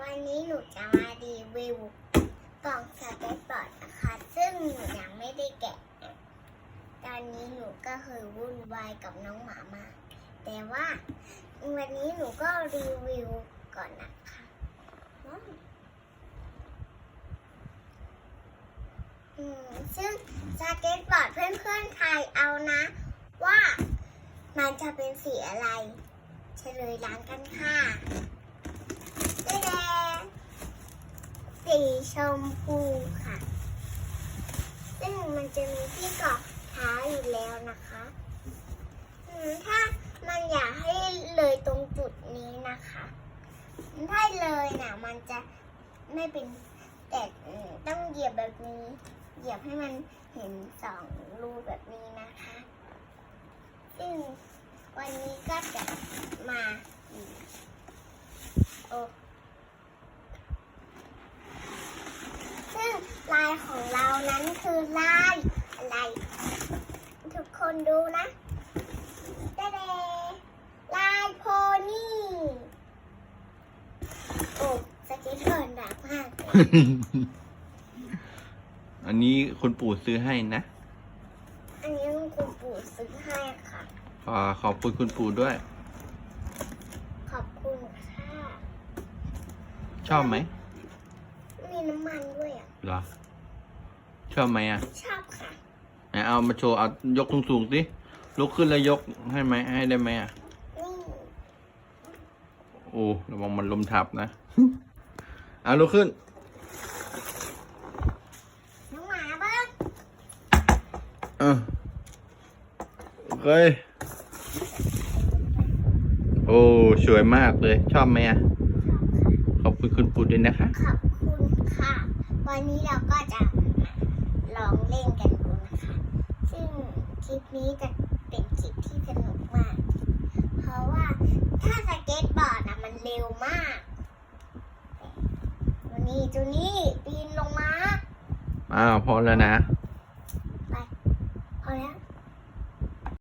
วันนี้หนูจะมารีวิวกล่องสเก็ตบอร์ดนะคะ ซึ่งหนูยังไม่ได้แกะ ตอนนี้หนูก็คือวุ่นวายกับน้องหมามากแต่ว่าวันนี้หนูก็รีวิวก่อนนะคะซึ่งสเก็ตบอร์ดเพื่อนๆทายเอานะ ว่ามันจะเป็นสีอะไร เฉลยร้านกันค่ะแดง สีชมพูค่ะ ซึ่งมันจะมีที่เกาะเท้าอยู่แล้วนะคะถ้ามันอยากให้เลยตรงจุดนี้นะคะ ถ้าเลยนะมันจะไม่เป็นแต่ต้องเหยียบแบบนี้ เหยียบให้มันเห็นสองรูแบบนี้นะคะ ซึ่งวันนี้ก็จะมาอีกโอ้ซึ่งลาย ของเรานั้นคือลายอะไร ทุกคนดูนะเดลายโพนี่โอ้สเก็ตบอร์ดหนักมากเลยอันนี้คุณปู่ซื้อให้นะ อันนี้คุณปู่ซื้อให้ค่ะขอขอบคุณคุณปู่ด้วย ขอบคุณค่ะ ชอบไหมมีน้ำมันด้วยอะ เหรอ ชอบไหมอะชอบค่ะไหนเอามาโชว์เอายกสูงๆสิลุกขึ้นแล้วยกให้ไหมให้ได้ไหมอะนี่โอ้ระวังมันลมทับนะเอาลุกขึ้นน้องหมาบ้างเออโอเคโอ้สวยมากเลย ชอบไหมอะขอบคุณคุณปู่ด้วยนะคะ ขอบคุณค่ะ วันนี้เราก็จะ ลองเล่นกันดูนะคะ ซึ่งคลิปนี้จะเป็นคลิปที่สนุกมาก เพราะว่าถ้าสเก็ตบอร์ดอะมันเร็วมากตัวนี้ตัวนี้ปีนลงมา อ้าวพอแล้วนะ